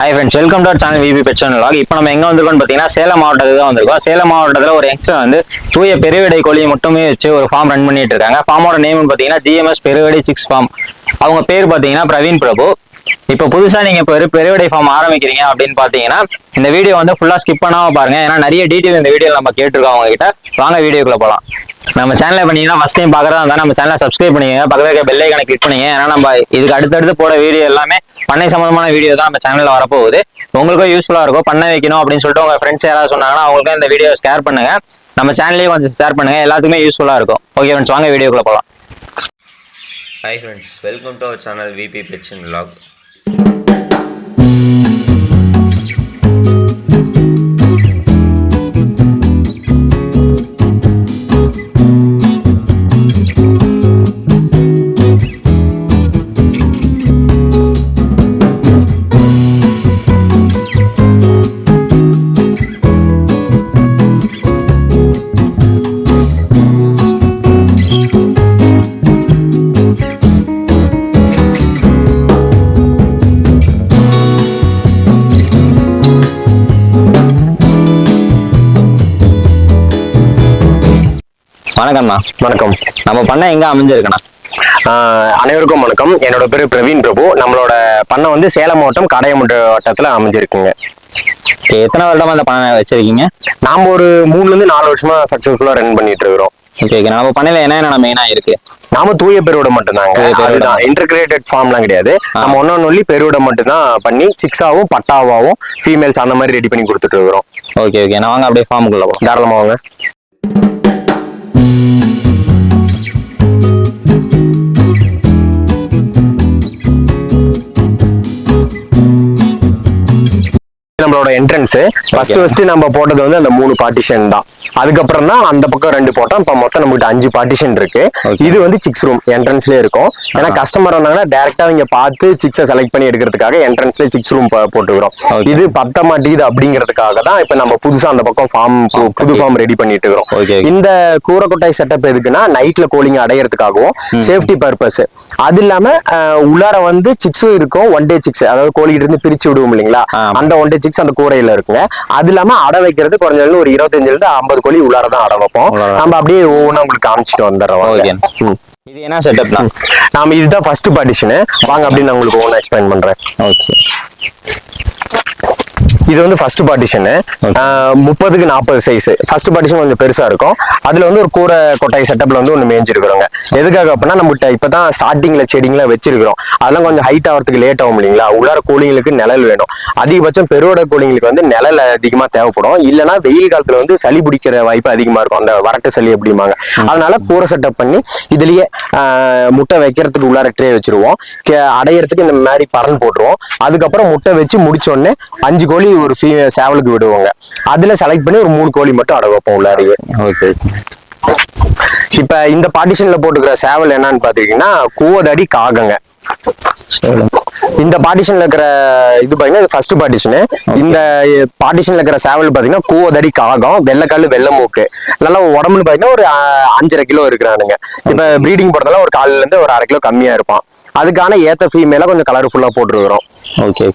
Hi friends welcome to channel VP பெட் லாக் இப்போ நம்ம எங்கே வந்திருக்கோம்னு பார்த்தீங்கன்னா சேலம் மாவட்டத்துக்கு தான் வந்திருக்கோம். சேலம் மாவட்டத்தில் ஒரு எக்ஸ்ட்ரா வந்து தூய பெருவிடை கோழியை மட்டுமே வச்சு ஒரு ஃபார்ம் ரன் பண்ணிட்டு இருக்காங்க. ஃபார்மோட நேம் பார்த்தீங்கன்னா ஜிஎம்எஸ் பெருவிடை சிக்ஸ் ஃபார்ம் அவங்க பேர் பார்த்தீங்கன்னா பிரவீன் பிரபு. இப்போ புதுசாக நீங்கள் இப்போ பெருவிடை ஃபார்ம் ஆரம்பிக்கிறீங்க அப்படின்னு பார்த்தீங்கன்னா இந்த வீடியோ வந்து ஃபுல்லாக ஸ்கிப் பண்ணாமல் பாருங்க. ஏன்னா நிறைய டீட்டெயில் இந்த வீடியோ நம்ம கேட்டிருக்கோம் அவங்ககிட்ட. வாங்க வீடியோக்குள்ளே போகலாம் நம்ம சேனலை பண்ணீங்கன்னா ஃபஸ்ட் டைம் பார்க்குறதா இருந்தால் நம்ம சேனலை சப்ஸ்கிரைப் பண்ணிக்கோங்க. பக்கத்தில் இருக்க பெல் ஐக்கனை கிளிக் பண்ணிங்க ஏன்னா நம்ம இதுக்கு அடுத்தடுத்து போட வீடியோ எல்லாமே பண்ணை சம்மந்தமான வீடியோ தான் நம்ம சேனலில் வரப்போகுது. உங்களுக்கும் யூஸ்ஃபுல்லாக இருக்கும். பண்ணை வைக்கணும் அப்படின்னு சொல்லிட்டு உங்கள் ஃப்ரெண்ட்ஸ் யாராவது சொன்னாங்கன்னா அவங்களுக்கும் இந்த வீடியோ ஷேர் பண்ணுங்க. நம்ம சேனல்லையும் கொஞ்சம் ஷேர் பண்ணுங்க. எல்லாத்துக்குமே யூஸ்ஃபுல்லாக இருக்கும். ஓகே ஃப்ரெண்ட்ஸ் வாங்க வீடியோக்குள்ளே போகலாம் hi friends welcome to our channel V பெட்சன் vlog. வணக்கம்ண்ணா வணக்கம். நம்ம பண்ணை எங்கே அமைஞ்சிருக்குண்ணா? அனைவருக்கும் வணக்கம். என்னோட பேரு பிரவீன் பிரபு. நம்மளோட பண்ணை வந்து சேலம் மாவட்டம் கடையமுட்டு வட்டத்தில் அமைஞ்சிருக்குங்க. எத்தனை வருடமா இந்த பண்ணை வச்சிருக்கீங்க? நாம ஒரு மூணுல இருந்து நாலு வருஷமா சக்சஸ்ஃபுல்லா ரன் பண்ணிட்டு இருக்கிறோம் ஓகே ஓகே. நம்ம பண்ணையில் என்ன என்ன மெயினாக இருக்கு? நாம தூய பெருவிட மட்டும்தாங்க. அதுதான். இன்டர்கிரேட்டட் ஃபார்ம்லாம் கிடையாது. நம்ம ஒன்னு ஒன்லி பெருவிட மட்டும்தான் பண்ணி சிக்ஸாவும் பட்டாவாவும் ஃபீமேல்ஸ் அந்த மாதிரி ரெடி பண்ணி கொடுத்துட்டு இருக்கிறோம் ஓகே ஓகே. நான் வாங்க அப்படியே ஃபார்முக்குள்ள போகலாம் தாராளமா வாங்க. நம்மளோட என்ட்ரன்ஸ் ஃபர்ஸ்ட் ஃபர்ஸ்ட் நம்ம போட்டது வந்து அந்த மூணு பார்ட்டிஷன் தான். அதுக்கப்புறம் தான் அந்த பக்கம் ரெண்டு போட்டோம். இப்போ மொத்தம் நம்மகிட்ட அஞ்சு பார்ட்டிஷன் இருக்கு. இது வந்து சிக்ஸ் ரூம் என்ட்ரன்ஸ்லயே இருக்கும். ஏன்னா கஸ்டமர் வந்தாங்கன்னா டேரக்டா இங்க பார்த்து சிக்ஸை செலக்ட் பண்ணி எடுக்கிறதுக்காக என்ட்ரன்ஸ்ல சிக்ஸ் ரூம் போட்டுக்கிறோம். இது பத்த மாட்டேங்குது அப்படிங்கிறதுக்காக தான் இப்போ நம்ம புதுசா அந்த பக்கம் ஃபார்ம் புது ஃபார்ம் ரெடி பண்ணிட்டு இருக்கிறோம். இந்த கூரைக்கொட்டாய் செட்டப் எதுக்குன்னா நைட்ல கோலிங் அடையறதுக்காகவும் சேஃப்டி பர்பஸ் அது இல்லாம உள்ளார வந்து சிக்ஸும் இருக்கும் ஒன் டே சிக்ஸ் அதாவது கோழிகிட்ட இருந்து பிரிச்சு விடுவோம் இல்லைங்களா. அந்த ஒன் டே சிக்ஸ் அந்த கூரையில இருக்குங்க. அது இல்லாம அடை வைக்கிறது குறைஞ்சது ஒரு இருபத்தஞ்சுல இருந்து ஐம்பது கோழி உள்ளார தான் அடை வைப்போம். நம்ம அப்படியே ஒவ்வொன்றா உங்களுக்கு காமிச்சிட்டு வந்துடுறோம். இது என்ன செட்டப்னா நாம இதுதான் ஃபர்ஸ்ட் பார்ட்டிஷன் வாங்க அப்படின்னு நான் உங்களுக்கு ஒவ்வொன்றா எக்ஸ்பிளைன் பண்றேன். ஓகே. இது வந்து ஃபர்ஸ்ட் பார்ட்டிஷன் முப்பதுக்கு நாற்பது சைஸ் ஃபர்ஸ்ட் பார்ட்டிஷன் கொஞ்சம் பெருசா இருக்கும். அதுல வந்து ஒரு கூரை கொட்டாய் செட்டப்ல வந்து ஒன்று மேய்ஞ்சிருக்கிறோங்க எதுக்காக அப்படின்னா நம்மகிட்ட இப்பதான் ஸ்டார்டிங்ல செடிங்களாம் வச்சிருக்கிறோம். அதெல்லாம் கொஞ்சம் ஹைட் ஆகிறதுக்கு லேட் ஆகும் இல்லைங்களா? உள்ளார கோழிங்களுக்கு நிழல் வேணும். அதிகபட்சம் பெருவோட கோழிங்களுக்கு வந்து நிழல் அதிகமா தேவைப்படும். இல்லைன்னா வெயில் காலத்துல வந்து சளி பிடிக்கிற வாய்ப்பு அதிகமா இருக்கும். அந்த வறட்டு சளி அப்படிம்பாங்க. அதனால கூரை செட்டப் பண்ணி இதுலயே முட்டை வைக்கிறதுக்கு உள்ளார ட்ரே வச்சிருவோம். அடையறதுக்கு இந்த மாதிரி பறன் போட்டுருவோம். அதுக்கப்புறம் முட்டை வச்சு முடிச்ச உடனே அஞ்சு கோழி ஒரு ஃபீமேல் சேவலுக்கு விடுவோங்க. அதுல செலக்ட் பண்ணி ஒரு மூணு கோழி மட்டும் அடை வைப்போம் உள்ளாரையே. ஓகே. இப்ப இந்த பார்ட்டிஷன்ல போட்டுக்கிற சேவல் என்னன்னு பாத்தீங்கன்னா கூவதடி காகங்க. இந்த பார்ட்டிஷன்ல இருக்கிற இது பாத்தீங்கன்னா இது ஃபர்ஸ்ட் பார்ட்டிஷன் இந்த பார்ட்டிஷன்ல இருக்கிற சேவல் பாத்தீங்கன்னா கூவதடி காகம் வெள்ளைக்கல்லு வெள்ளை மூக்கு நல்லா உடம்புன்னு பாத்தீங்கன்னா ஒரு அஞ்சரை கிலோ இருக்கிறானுங்க. இப்ப ப்ரீடிங் போடுறதுல ஒரு கால்ல இருந்து ஒரு அரை கிலோ கம்மியா இருப்பான். அதுக்கான ஏத்த ஃபீமேல கொஞ்சம் கலர்ஃபுல்லா போட்டுருக்கிறோம். ஓகே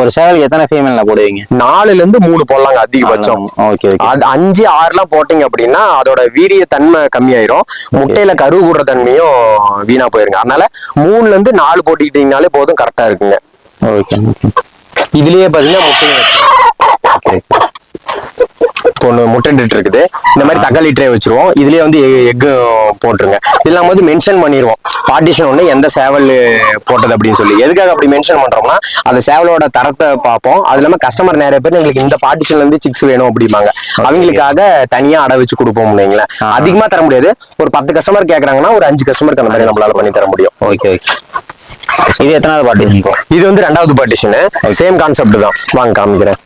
ஒரு சேவலுக்கு எத்தனை ஃபீமேல்ல போடுவீங்க? நாலுல இருந்து மூணு போடலாங்க அதிகபட்சம். ஓகே அது அஞ்சு ஆறுலாம் போட்டீங்க அப்படின்னா அதோட வீரிய தன்மை கம்மியாயிரும். முட்டையில கரு கூடுற தன்மையும் வீணா போயிருங்க. அதனால மூணுல இருந்து நாலு போட்டுக்கிட்டீங்கனாலே போதும் கரெக்டா இருக்குங்க. ஓகே இதுலயே பாத்தீங்கன்னா முட்டை இப்போ ஒன்று முட்டைட்டு இருக்குது. இந்த மாதிரி தக்காளி ட்ரே வச்சிருவோம். இதுலயே வந்து எக்கு போட்டுருங்க. இதெல்லாம் வந்து மென்ஷன் பண்ணிடுவோம் பார்ட்டிஷன் ஒன்று எந்த சேவல் போட்டது அப்படின்னு சொல்லி. எதுக்காக அப்படி மென்ஷன் பண்றோம்னா அந்த சேவலோட தரத்தை பார்ப்போம். அது இல்லாம கஸ்டமர் நிறைய பேர் எங்களுக்கு இந்த பார்ட்டிஷன்ல இருந்து சிக்ஸ் வேணும் அப்படிம்பாங்க. அவங்களுக்காக தனியா அடை வச்சு கொடுப்போம் இல்லைங்களா? அதிகமா தர முடியாது. ஒரு பத்து கஸ்டமர் கேக்குறாங்கன்னா ஒரு அஞ்சு கஸ்டமருக்கு அந்த மாதிரி நம்மளால பண்ணி தர முடியும். ஓகே ஓகே இது எத்தனாவது பார்ட்டிஷன் ப்ரோ இது வந்து ரெண்டாவது பார்ட்டிஷன் சேம் கான்செப்ட் தான். வாங்க காமிக்கிறேன்.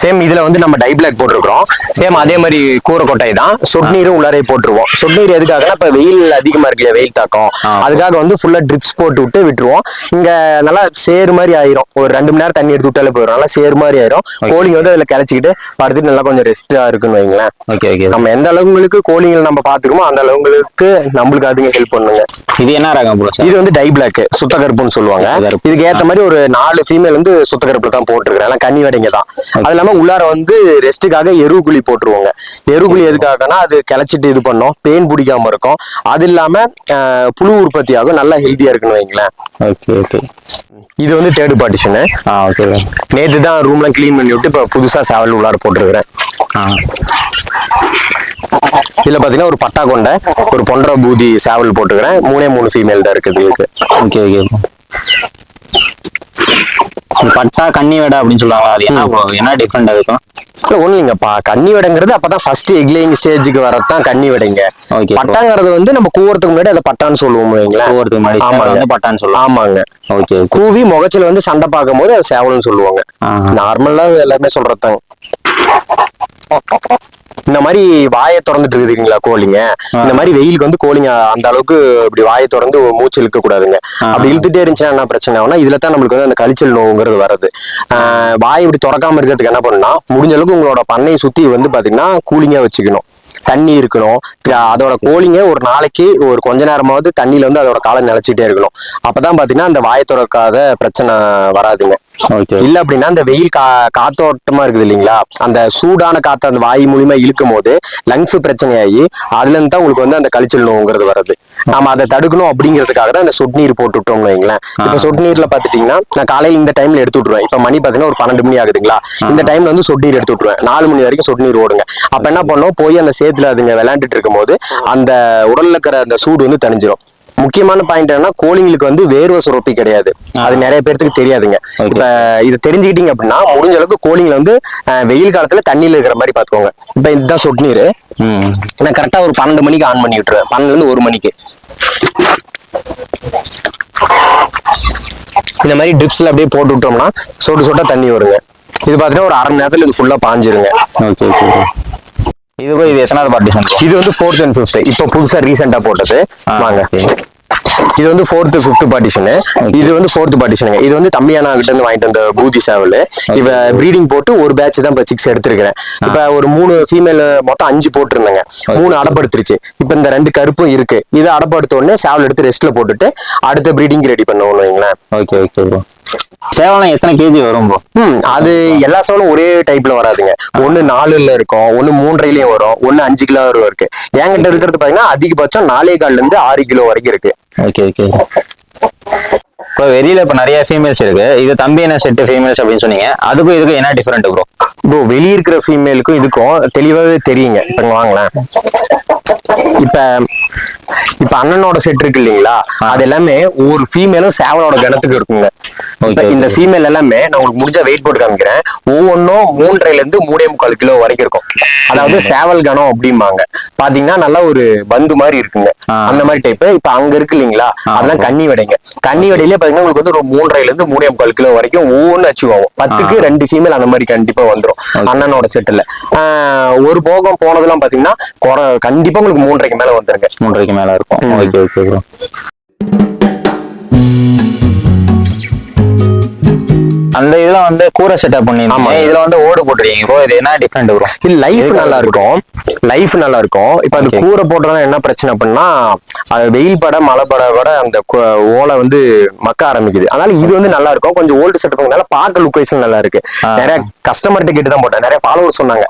சேம் இதுல வந்து நம்ம டை பிளாக் போட்டிருக்கிறோம். சேம் அதே மாதிரி கூரை கொட்டை தான். சொட்நீரும் உள்ளாரே போட்டுருவோம். சொட்நீர் எதுக்காகனா இப்ப வெயில் அதிகமா இருக்கு இல்லையா வெயில் தாக்கம். அதுக்காக வந்து ஃபுல்லா ட்ரிப்ஸ் போட்டு விட்டு விட்டுருவோம். இங்க நல்லா சேறு மாதிரி ஆயிரும். ஒரு ரெண்டு மணி நேரம் தண்ணி எடுத்து விட்டாலே போயிடும் நல்லா சேறு மாதிரி ஆயிரும். கோழிங்க வந்து அதுல கிளச்சிக்கிட்டு படுத்துட்டு நல்லா கொஞ்சம் ரெஸ்டா இருக்குன்னு வைங்களேன். ஓகே ஓகே நம்ம எந்த அளவுங்களுக்கு கோழிங்களை நம்ம பாத்துக்கோமோ அந்த அளவுங்களுக்கு நம்மளுக்கு அதுங்க ஹெல்ப் பண்ணுங்க. இது என்ன ரகம் ப்ரோ சார் இது வந்து டை பிளாக் சுத்த கருப்புன்னு சொல்லுவாங்க. இதுக்கு ஏத்த மாதிரி ஒரு நாலு ஃபீமேல் வந்து சுத்த கருப்புல தான் போட்டுருக்கிறேன். கன்னி வடைங்க தான். அது இல்லாம உள்ளார வந்து ரெஸ்ட்டுக்காக எருகுழி போட்டுருவாங்க. எருகுழி எதுக்காகனா அது கிளச்சிட்டு இது பண்ணும். பெயின் பிடிக்காம இருக்கும். அது இல்லாம அஹ், புழு உற்பத்தி ஆகும் நல்லா ஹெல்த்தியா இருக்குன்னு வைங்களேன். ஓகே ஓகே இது வந்து தேர்ட் பார்ட்டிஷனு ஆ ஓகே நேத்து தான் ரூம்லாம் க்ளீன் பண்ணி விட்டு இப்போ புதுசா சேவல் உள்ளார போட்டிருக்கிறேன். ஆ. இதுல பாத்தீங்கன்னா ஒரு பட்டா கொண்ட ஒரு பொன்ற பூதி சேவல் போட்டுக்கிறேன். மூணே மூணு ஃபீமேல் தான் இருக்குது ஓகே ஓகே பட்டா கன்னி வெடை அப்படின்னு சொல்லுவாங்க. அது என்ன என்ன டிஃப்ரெண்ட் இல்ல ஒண்ணு இல்லைங்கப்பா. கன்னி வடைங்கிறது அப்பதான் ஃபர்ஸ்ட் எக்லேயிங் ஸ்டேஜுக்கு வரதான் கன்னி வடைங்க. Bro. பட்டாங்கிறது வந்து நம்ம கூவறதுக்கு முன்னாடி அதை பட்டான்னு சொல்லுவோம் வைங்களேன். ஒவ்வொருத்துக்கு முன்னாடி ஆமாங்க. பட்டான்னு சொல்லலாம் ஆமாங்க. ஓகே ஓகே கூவி முகச்சில வந்து சண்டை பார்க்கும் போது அது சேவல்னு சொல்லுவாங்க. நார்மலா எல்லாருமே சொல்றதாங்க இந்த மாதிரி வாயை திறந்துட்டு இருக்குதுங்களா கோழிங்க? இந்த மாதிரி வெயிலுக்கு வந்து கோழிங்க அந்த அளவுக்கு இப்படி வாயை திறந்து மூச்சு இழுக்க கூடாதுங்க அப்படி இழுத்துட்டே இருந்துச்சுன்னா என்ன பிரச்சனை ஆகும்னா இதுல தான் நம்மளுக்கு வந்து அந்த கழிச்சல் நோவுங்கிறது வருது வாய் இப்படி திறக்காம இருக்கிறதுக்கு என்ன பண்ணணும்னா முடிஞ்ச அளவுக்கு உங்களோட பண்ணையை சுத்தி வந்து பாத்தீங்கன்னா கூலிங்கா வச்சுக்கணும். தண்ணி இருக்கணும். அதோட கோழிங்க ஒரு நாளைக்கு ஒரு கொஞ்ச நேரமாவது தண்ணியில வந்து அதோட காலை நிலைச்சிட்டே இருக்கணும். அப்பதான் பாத்தீங்கன்னா அந்த வாயை திறக்காத பிரச்சனை வராதுங்க. இல்ல அப்படின்னா அந்த வெயில் கா காத்தோட்டமா இருக்குது இல்லைங்களா? அந்த சூடான காத்து அந்த வாய் மூலியமா இழுக்கும் போது லங்ஸ் பிரச்சனையாகி அதுல இருந்து தான் உங்களுக்கு வந்து அந்த கழிச்சல் நோங்கிறது வருது நாம அதை தடுக்கணும் அப்படிங்கிறதுக்காக தான் அந்த சொட்டு நீர் போட்டு விட்டோம்னு வைங்களேன். இப்ப சொட்டு நீர்ல பாத்துட்டீங்கன்னா நான் காலையில இந்த டைம்ல எடுத்து விட்டுருவேன். இப்ப மணி பாத்தீங்கன்னா ஒரு பன்னெண்டு மணி ஆகுதுங்களா? இந்த டைம்ல வந்து சொட்டு நீர் எடுத்து விட்டுருவேன். நாலு மணி வரைக்கும் சொட்டு நீர் ஓடுங்க. அப்ப என்ன பண்ணோம் போய் அந்த சேத்துல அதுங்க விளையாண்டுட்டு இருக்கும் போது அந்த உடல்ல இருக்கிற அந்த சூடு வந்து தணிஞ்சிரும். முக்கியமான பாயிண்ட் என்னன்னா கோழிங்களுக்கு வந்து வேர்வை சுரப்பி கிடையாது. அது நிறைய பேர்த்துக்கு தெரியாதுங்க. இப்ப இது தெரிஞ்சுக்கிட்டீங்க அப்படின்னா முடிஞ்ச அளவுக்கு கோழிங்களை வந்து வெயில் காலத்துல தண்ணியில இருக்கிற மாதிரி பாத்துக்கோங்க இப்ப இதுதான் சொட்டு நீர் நான் கரெக்டா ஒரு பன்னெண்டு மணிக்கு ஆன் பண்ணி விட்டுருவேன். பன்னெண்டுல இருந்து ஒரு மணிக்கு. இந்த மாதிரி ட்ரிப்ஸ்ல அப்படியே போட்டு விட்டோம்னா சொட்டு சொட்டா தண்ணி வருங்க. இது பாத்தீங்கன்னா ஒரு அரை மணி நேரத்துல இது ஃபுல்லா பாஞ்சிருங்க. ஓகே ஓகே இது போய் இது எத்தனாவது பார்ட்டிஷன் இது வந்து ஃபோர்த் அண்ட் ஃபிஃப்த் இப்போ புதுசா ரீசெண்டா போட்டது. வாங்க. இது வந்து ஃபோர்த்து ஃபிஃப்த் பார்ட்டிஷனு இது வந்து ஃபோர்த் பார்ட்டிஷனுங்க இது வந்து தம்பியானா கிட்ட இருந்து வாங்கிட்டு வந்த பூதி சேவல். இப்ப ப்ரீடிங் போட்டு ஒரு பேட்ச் தான் இப்போ சிக்ஸ் எடுத்திருக்கிறேன். இப்ப ஒரு மூணு ஃபீமேல் மொத்தம் அஞ்சு போட்டிருந்தேங்க. மூணு அடப்படுத்துருச்சு. இப்ப இந்த ரெண்டு கருப்பும் இருக்கு. இதை அடப்படுத்த உடனே சேவல் எடுத்து ரெஸ்ட்ல போட்டுட்டு அடுத்த ப்ரீடிங் ரெடி பண்ணுவோம் வைங்களேன். ஓகே ஓகே சேவலம் எத்தனை கேஜி வரும் ம் அது எல்லா சேவலும் ஒரே டைப்ல வராதுங்க. ஒண்ணு நாலுல இருக்கும் ஒண்ணு மூன்றரைலயும் வரும் ஒண்ணு அஞ்சு கிலோ வரும் இருக்கு. என்கிட்ட இருக்கிறது பாத்தீங்கன்னா அதிகபட்சம் நாலே கால்ல இருந்து ஆறு கிலோ வரைக்கும் இருக்கு. ஓகே ஓகே இப்போ வெளியில இப்போ நிறைய ஃபீமேல்ஸ் இருக்கு. இது தம்பி என்ன செட்டு ஃபீமேல்ஸ் அப்படின்னு சொன்னீங்க. அதுக்கும் இதுக்கும் என்ன டிஃபரெண்ட் ப்ரோ ப்ரோ வெளிய இருக்கிற ஃபீமேலுக்கும் இதுக்கும் தெளிவாவே தெரியுங்க. இப்ப வாங்களேன். இப்ப இப்ப அண்ணனோட செட் இருக்கு இல்லைங்களா? அது எல்லாமே ஒரு ஃபீமேலும் சேவலோட கணத்துக்கு இருக்குங்க. இந்த ஃபீமேல் எல்லாமே நான் உங்களுக்கு முடிஞ்ச வெயிட் போட்டு காமிக்கிறேன். ஒவ்வொன்றும் மூன்றரைல இருந்து மூணே முக்கால் கிலோ வரைக்கும் இருக்கும். அதாவது சேவல் கணம் அப்படிம்பாங்க. பாத்தீங்கன்னா நல்லா ஒரு பந்து மாதிரி இருக்குங்க. அந்த மாதிரி டைப் இப்ப அங்க இருக்கு இல்லைங்களா? அதெல்லாம் கன்னி வடைங்க. கன்னி வடையிலே பாத்தீங்கன்னா உங்களுக்கு வந்து ஒரு மூன்றரைல இருந்து மூணே முக்கால் கிலோ வரைக்கும் ஒவ்வொன்று அச்சீவ் ஆகும் பத்துக்கு ரெண்டு ஃபீமேல் அந்த மாதிரி கண்டிப்பா வந்துரும். அண்ணனோட செட்டுல ஒரு போகம் போனதெல்லாம் பாத்தீங்கன்னா கண்டிப்பா உங்களுக்கு மூன்றரைக்கு மேல வந்துருங்க. மூன்றரைக்கு மேல இருக்கும். ஓகே ஓகே ப்ரோ அந்த இதுல வந்து கூரை செட்டப் பண்ணிருந்தீங்க. ஆமாங்க. இதுல வந்து ஓடு போட்டுருக்கீங்க. ப்ரோ இது என்ன டிஃபரெண்ட் ப்ரோ இது லைஃப் நல்லா இருக்கும். லைஃப் நல்லா இருக்கும். இப்ப அது Okay. கூரை போடுறதுனால என்ன பிரச்சனை அப்படின்னா அது வெயில் பட மழை பட பட அந்த ஓலை வந்து மக்க ஆரம்பிக்குது. அதனால இது வந்து நல்லா இருக்கும். கொஞ்சம் ஓல்டு செட்டப்னால பார்க்க லுக் வைஸ் நல்லா இருக்கு. நிறைய கஸ்டமர்கிட்ட கேட்டு தான் போட்டேன். நிறைய ஃபாலோவர்ஸ் சொன்னாங்க.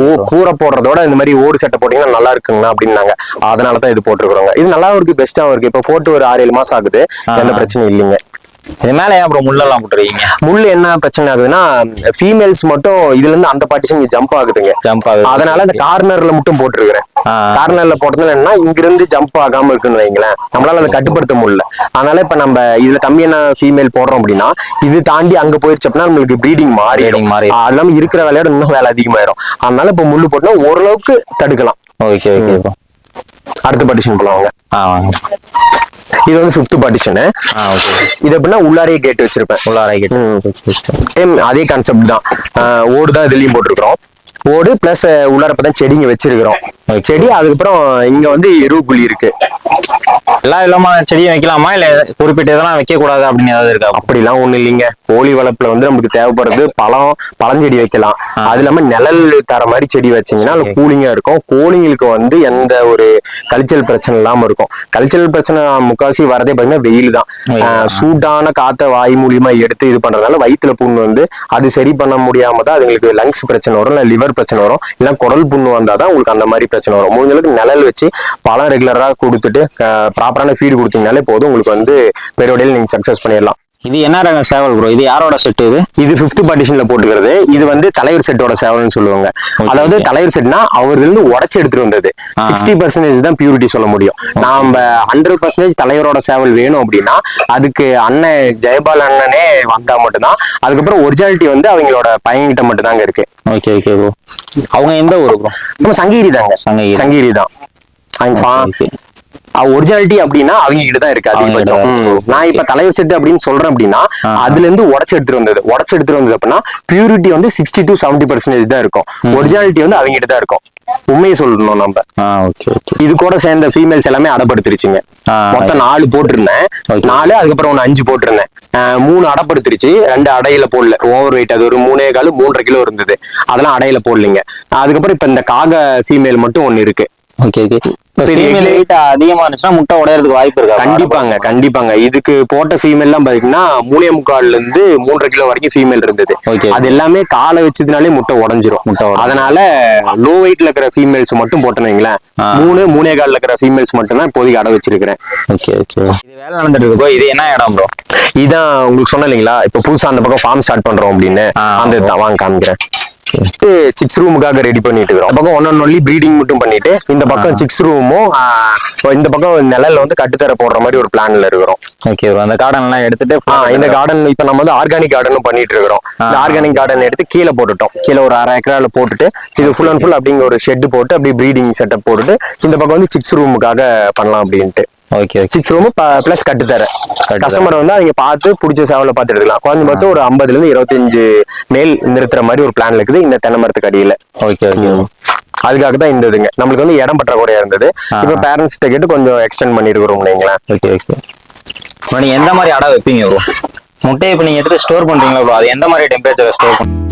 ஓ கூரை போடுறதோட இந்த மாதிரி ஓடு செட்டை போட்டீங்கன்னா நல்லா இருக்குங்க அப்படின்னாங்க. அதனால தான் இது போட்டுருக்குறோங்க இது நல்லாவும் இருக்கு பெஸ்ட்டாவும் இருக்கு. இப்ப போட்டு ஒரு ஆறு ஏழு மாசம் ஆகுது. எந்த பிரச்சனையும் இல்லைங்க. இது மேல ஏன் ப்ரோ முள்ளெல்லாம் போட்டுருக்கீங்க? முள் என்ன பிரச்சனை ஆகுதுன்னா ஃபீமேல்ஸ் மட்டும் இதுல இருந்து அந்த பார்ட்டிஷன் ஜம்ப் ஆகுதுங்க. ஜம்ப் ஆகுது. அதனால அந்த கார்னர்ல மட்டும் போட்டுருக்கிறேன். கார்னர்ல போட்டதுல என்னன்னா இங்க இருந்து ஜம்ப் ஆகாம இருக்குன்னு வைங்களேன். நம்மளால அதை கட்டுப்படுத்த முடியல. அதனால இப்ப நம்ம இதுல கம்மியான ஃபீமேல் போடுறோம் அப்படின்னா இது தாண்டி அங்க போயிருச்சு அப்படின்னா நம்மளுக்கு ப்ரீடிங் மாறிடும். மாறிடும். அது இல்லாம இருக்கிற வேலையோட இன்னும் வேலை அதிகமாயிரும். அதனால இப்ப முள்ளு போட்டோம்னா ஓரளவுக்கு தடுக்கலாம். ஓகே ஓகே அடுத்த பார்ட்டிஷன் போலாம் வாங்க. ஆ வாங்க. இது வந்து ஃபிஃப்த் பார்ட்டிஷனு இது எப்படின்னா உள்ளாரே கேட் வச்சிருப்பேன். உள்ளார கேட் சேம் அதே கான்செப்ட் தான். ஓடு தான் இதுலயும் போட்டிருக்கிறோம். ஓடு பிளஸ் உள்ளாரப்ப தான் செடிங்க வச்சிருக்கிறோம். செடி அதுக்கப்புறம் இங்க வந்து எருவு குழி இருக்கு. எல்லா விதமான செடியும் வைக்கலாமா? இல்ல குறிப்பிட்ட இதெல்லாம் வைக்க கூடாது அப்படின்னு ஏதாவது இருக்கா? அப்படிலாம் ஒண்ணும் இல்லைங்க. கோழி வளர்ப்புல வந்து நமக்கு தேவைப்படுறது பழம் பழஞ்செடி வைக்கலாம். அது இல்லாம நிழல் தர மாதிரி செடி வச்சீங்கன்னா அது கூலிங்கா இருக்கும். கோழிங்களுக்கு வந்து எந்த ஒரு கல்ச்சல் பிரச்சனை இல்லாம இருக்கும். கல்ச்சல் பிரச்சனை முக்காவாசி வரதே பாத்தீங்கன்னா வெயில் தான். சூடான காத்த வாய் மூலியமா எடுத்து இது பண்றதுனால வயிற்றுல புண்ணு வந்து அது சரி பண்ண முடியாம தான் அதுங்களுக்கு லங்ஸ் பிரச்சனை வரும் இல்ல லிவர் பிரச்சனை வரும் இல்ல குடல் புண்ணு வந்தாதான் உங்களுக்கு அந்த மாதிரி பிரச்சனை வரும். முடிஞ்ச அளவுக்கு நிழல் வச்சு பழம் ரெகுலரா கொடுத்துட்டு ப்ராப்பரான ஃபீடு கொடுத்தீங்கனாலே போதும். உங்களுக்கு வந்து பெருவடையில் நீங்க சக்சஸ் பண்ணிடலாம் இது என்ன ரக சேவல் ப்ரோ இது யாரோட செட் இது? இது ஃபிஃப்த் பார்ட்டிஷன்ல போட்டுக்கிறது. இது வந்து தலைவர் செட்டோட சேவல்னு சொல்லுவாங்க. அதாவது தலைவர் செட்னா அவர்ல இருந்து உடச்சு எடுத்துட்டு வந்தது. சிக்ஸ்டி பர்சன்டேஜ் தான் பியூரிட்டி சொல்ல முடியும். நாம ஹண்ட்ரட் பர்சன்டேஜ் தலைவரோட சேவல் வேணும் அப்படின்னா அதுக்கு அண்ணன் ஜெயபால் அண்ணனே வந்தா மட்டும்தான். அதுக்கப்புறம் ஒரிஜினாலிட்டி வந்து அவங்களோட பையன்கிட்ட மட்டும் தாங்க இருக்கு. ஓகே ஓகே ப்ரோ அவங்க எந்த ஊர் ப்ரோ நம்ம சங்ககிரி தாங்க. சங்ககிரி. தான். ஒரிஜினாலிட்டி அப்படின்னா அவங்க கிட்ட தான் இருக்கு அதிகபட்சம். நான் இப்ப தலைவர் செட் அப்படின்னு சொல்றேன் அப்படின்னா அதுல இருந்து உடச்சு எடுத்துட்டு வந்தது. உடச்சு எடுத்துட்டு வந்தது அப்படின்னா பியூரிட்டி வந்து சிக்ஸ்டி டு செவன்டி பர்சன்டேஜ் தான் இருக்கும். ஒரிஜினாலிட்டி வந்து அவங்க கிட்ட தான் இருக்கும். உண்மையை சொல்லணும் நம்ம. இது கூட சேர்ந்த ஃபீமேல்ஸ் எல்லாமே அடப்படுத்திருச்சுங்க. மொத்தம் நாலு போட்டிருந்தேன். நாலு அதுக்கப்புறம் ஒன்று அஞ்சு போட்டிருந்தேன். மூணு அடப்படுத்திருச்சு. ரெண்டு அடையில போடல. ஓவர் வெயிட் அது ஒரு மூணே கால் மூன்றரை கிலோ இருந்தது. அதெல்லாம் அடையில போடலைங்க. அதுக்கப்புறம் இப்ப இந்த காக ஃபீமேல் மட்டும் ஒன்னு இருக்கு. ஓகே ஓகே ஃபீமேல் வெயிட் அதிகமா இருந்துச்சுன்னா முட்டை உடையறதுக்கு வாய்ப்பு இருக்கா? கண்டிப்பாங்க கண்டிப்பாங்க. இதுக்கு போட்ட ஃபீமேல் எல்லாம் பாத்தீங்கன்னா மூணே முக்கால்ல இருந்து மூன்றரை கிலோ வரைக்கும் ஃபீமேல் இருந்தது. அது எல்லாமே காலை வச்சதுனாலே முட்டை உடஞ்சிரும். முட்டை. அதனால லோ வெயிட்ல இருக்கிற ஃபீமேல்ஸ் மட்டும் போட்டேன்னு வைங்களேன். மூணு மூணே கால்ல இருக்கிற ஃபீமேல்ஸ் மட்டும் தான் இப்போதைக்கு அடை வச்சிருக்கிறேன். ஓகே ஓகே இது வேலை நடந்துட்டு இருக்கு. இது என்ன இடம் ப்ரோ இதான் உங்களுக்கு சொன்னேன் இல்லைங்களா? இப்ப புதுசா அந்த பக்கம் ஃபார்ம் ஸ்டார்ட் பண்றோம் அப்படின்னு. அந்த வாங்க காமிக்கிறேன். சிக்ஸ் ரூமுக்காக ரெடி பண்ணிட்டு இருக்கிறோம். பக்கம் ஒன் ஒன்லி ப்ரீடிங் மட்டும் பண்ணிட்டு இந்த பக்கம் சிக்ஸ் ரூமும் இந்த பக்கம் நிழல்ல வந்து கட்டுத்தர போடுற மாதிரி ஒரு பிளான்ல இருக்கிறோம். ஓகே அந்த கார்டன் எல்லாம் எடுத்துட்டு இந்த கார்டன் இப்ப நம்ம வந்து ஆர்கானிக் கார்டனும் பண்ணிட்டு இருக்கிறோம். இந்த ஆர்கானிக் கார்டன் எடுத்து கீழே போட்டுட்டோம். கீழே ஒரு அரை ஏக்கரால போட்டுட்டு இது ஃபுல் அண்ட் ஃபுல் அப்படிங்கிற ஒரு ஷெட் போட்டு அப்படியே ப்ரீடிங் செட்டப் போட்டுட்டு இந்த பக்கம் வந்து சிக்ஸ் ரூமுக்காக பண்ணலாம் அப்படின்ட்டு. ஓகே சிக்ஸ் ரூம் பிளஸ் கட்டுத்தர கஸ்டமர் வந்து அவங்க பார்த்து பிடிச்ச சேவல பார்த்து எடுக்கலாம். குறைஞ்ச பார்த்து ஒரு ஐம்பதுல இருந்து இருபத்தஞ்சு மேல் நிறுத்துற மாதிரி ஒரு பிளான் இருக்குது. இந்த தென்னை மரத்துக்கு அடியில. ஓகே ஓகே அதுக்காக தான் இந்த இதுங்க. நம்மளுக்கு வந்து இடம் பற்றாக்குறையா இருந்தது. இப்ப பேரண்ட்ஸ் கேட்டு கொஞ்சம் எக்ஸ்டெண்ட் பண்ணிருக்கிறோம் நீங்களேன் ஓகே ஓகே ப்ரோ நீங்க எந்த மாதிரி அடை வைப்பீங்க ப்ரோ முட்டையை இப்போ நீங்க எடுத்து ஸ்டோர் பண்றீங்களா ப்ரோ அது எந்த மாதிரி டெம்பரேச்சர் ஸ்டோர் பண்ணுங்க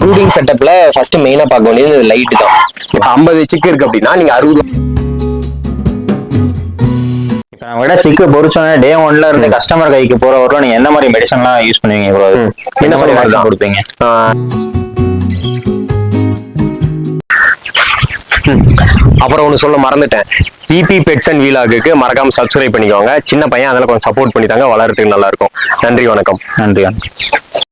ப்ரூடிங் செட்டப்ல ஃபர்ஸ்ட் மெயினா பார்க்க வேண்டியது லைட் தான். இப்போ ஐம்பது சிக்கு இருக்கு அப்படின்னா நீங்க அறுபது இப்போ நம்ம விட சிக்கு பொறிச்சோன்னே டே ஒன்ல இருந்து கஸ்டமர் கைக்கு போற வரலாம் நீங்க எந்த மாதிரி மெடிசன்லாம் யூஸ் பண்ணுவீங்க ப்ரோ என்ன மாதிரி தான். கொடுப்பீங்க. அப்புறம் ஒன்று சொல்ல மறந்துட்டேன். இபி பெட்ஸ் அண்ட் வீலாகுக்கு மறக்காம சப்ஸ்கிரைப் பண்ணிக்கோங்க. சின்ன பையன் அதெல்லாம் கொஞ்சம் சப்போர்ட் பண்ணி தாங்க வளர்றதுக்கு நல்லா இருக்கும். நன்றி வணக்கம். நன்றி வணக்கம்.